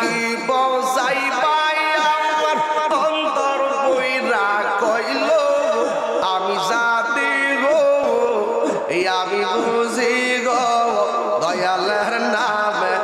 কি বসাই পাই আমার? অন্তর বইরা কইল, আমি জাতি গো আমি বুঝি গো, দয়ালের নামে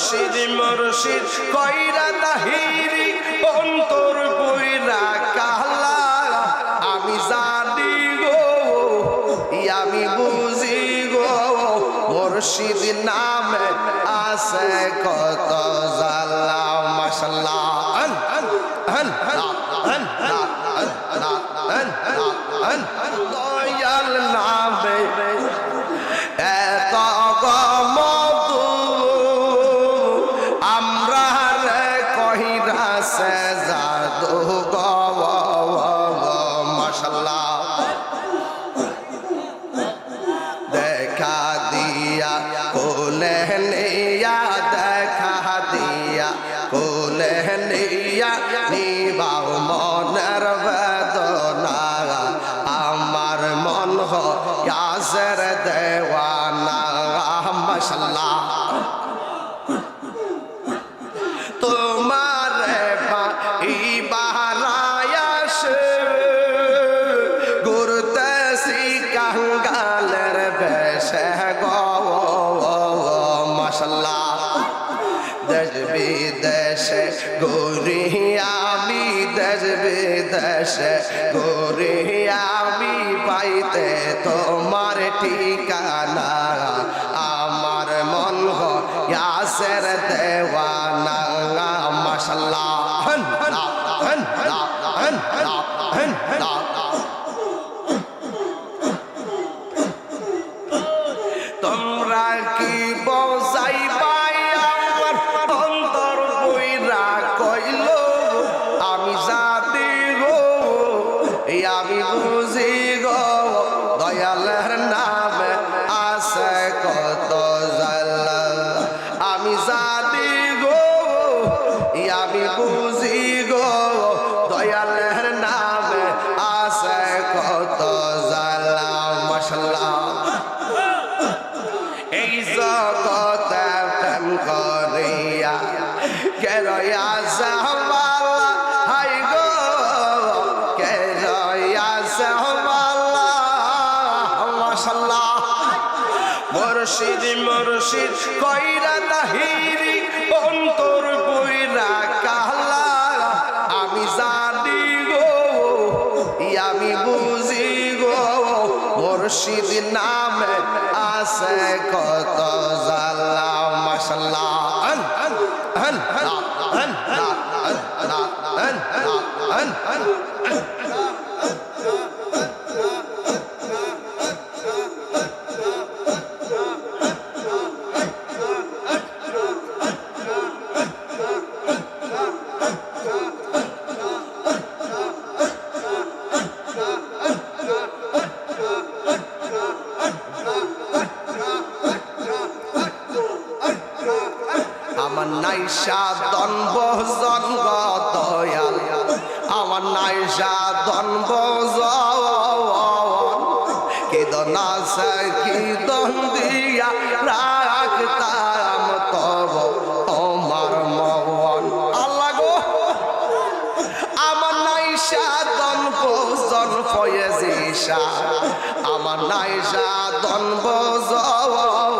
মুর্শিদ মুর্শিদ কইরা তাহিরি, অন্তর কইরা কাহলা আমি জানি গো আমি বুঝি গো মুর্শিদ নামে আছে কত নিয়া নিবাও মনের দেশ বিদেশে গৌরী আমি, দেশ বিদেশে গৌরী আমি। পাইতে তোমার ঠিকানা, আমার মন ইয়াসের দেওয়ানা। মাশাল্লাহ। হন হন হন হন তোমরা কি বসাই মুর্শিদ মুর্শিদ, কইরা তাহিরি, অন্তর কইরা কালা। আমি জানি গো আমি বুঝি গো, মুর্শিদ নামে আমার নাইসা দনব জন্ম দয়াল। আমার নাইসা দনব কি দন আছে কি দিয়া রাখতাম তব তোমার মন। আল্লাহ গো, আমার নাইসা দন জন ফয়েজিসা। আমার নাইসা দন জন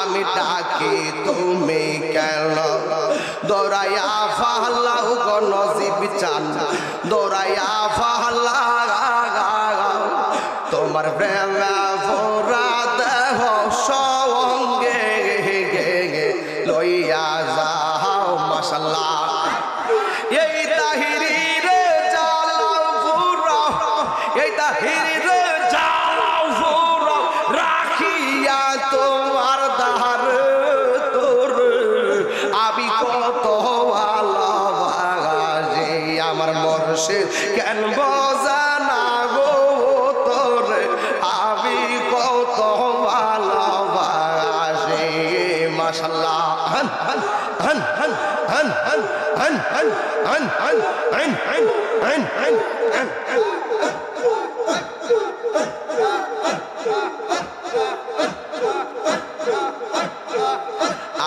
আমি ডাকি তুমি কেন? দৌড়াইয়া ফাহ্লাহ নজিব চান। দৌড়াইয়া ফাহ্লাহ Agora pra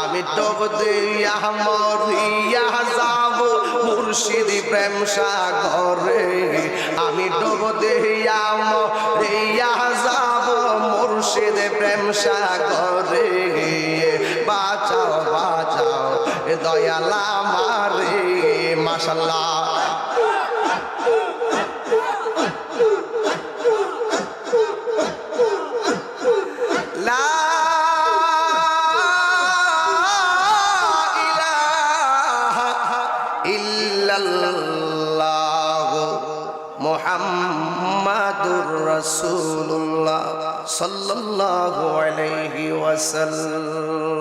আমি ডবদিয়া মরিয়া যাব মুর্শিদ প্রেম সাগরে। আমি ডবদিয়া মরিয়া যাব মুর্শিদ প্রেম সাগর। আলা মারে মাশাল্লাহ মোহাম্মদুর রসুল্লাহ সাল্লাল্লাহু আলাইহি ওয়াসাল্লাম।